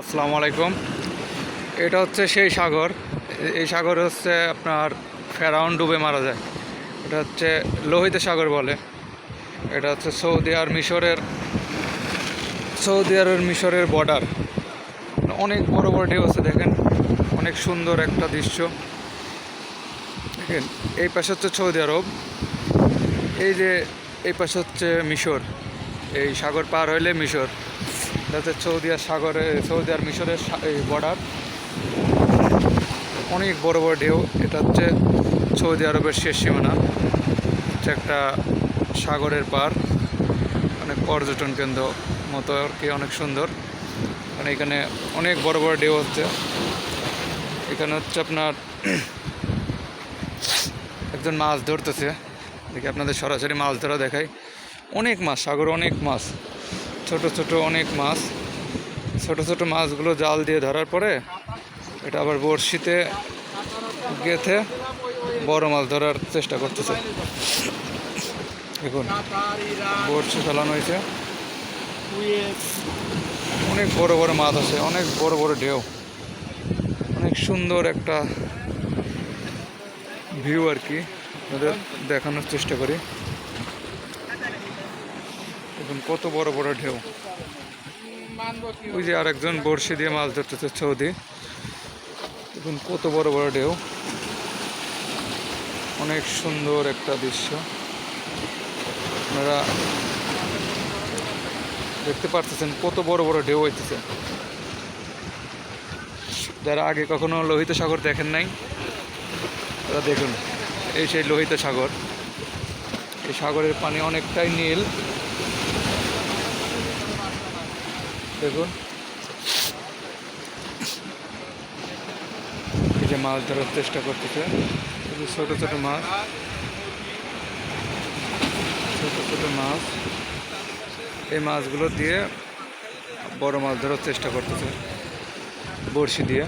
আসসালামু আলাইকুম। এটা হচ্ছে সেই সাগর। এই সাগর হচ্ছে আপনার ফেরাউন ডুবে মারা যায়। এটা হচ্ছে লোহিত সাগর বলে। এটা হচ্ছে সৌদি আর মিশরের, সৌদি আর মিশরের বর্ডার অনেক বড় বড় ঢেউ আছে, দেখেন। অনেক সুন্দর একটা দৃশ্য। দেখেন, এই পাশে হচ্ছে সৌদি আরব। এই যে, এই পাশে হচ্ছে মিশর। এই সাগর পার হইলে মিশর। হচ্ছে সৌদি সাগরে, সৌদি আর মিশরের বর্ডার অনেক বড় বড় ঢেউ। এটা হচ্ছে সৌদি আরবের শেষ সীমানা। হচ্ছে একটা সাগরের পার। অনেক পর্যটন কেন্দ্র মতো আর কি, অনেক সুন্দর। মানে এখানে অনেক বড় বড় ঢেউ হচ্ছে। এখানে হচ্ছে আপনার একজন মাছ ধরতেছে। দেখি আপনাদের সরাসরি মাছ ধরা দেখাই। অনেক মাছ, সাগরে অনেক মাছ। ছোট ছোট অনেক মাছ। ছোট ছোট মাছগুলো জাল দিয়ে ধরার পরে এটা আবার বড়শিতে গেথে বড় মাছ ধরার চেষ্টা করতেছে। দেখুন, বড়শি ফেলানো হয়েছে। অনেক বড় বড় মাছ আছে, অনেক বড় বড় ঢেউ। অনেক সুন্দর একটা ভিউ আর কি। আপনাদের দেখানোর চেষ্টা করি। দেখুন, কত বড় বড় ঢেউ। ওই যে আরেকজন বড়শি দিয়ে মাছ ধরতেছে সৌদি দেখুন, কত বড় বড় ঢেউ। অনেক সুন্দর একটা দৃশ্য। আপনারা দেখতে পারতেছেন কত বড় বড় ঢেউ হইতেছে। যারা আগে কখনো লোহিত সাগর দেখেন নাই, তারা দেখুন, এই সেই লোহিত সাগর। এই সাগরের পানি অনেকটাই নীল। দেখুন। এই যে মাছ ধরার চেষ্টা করতেছে। ছোট ছোট মাছ। ছোট ছোট মাছ। এই মাছগুলো দিয়ে বড় মাছ ধরার চেষ্টা করতেছে। বড়শি দিয়ে।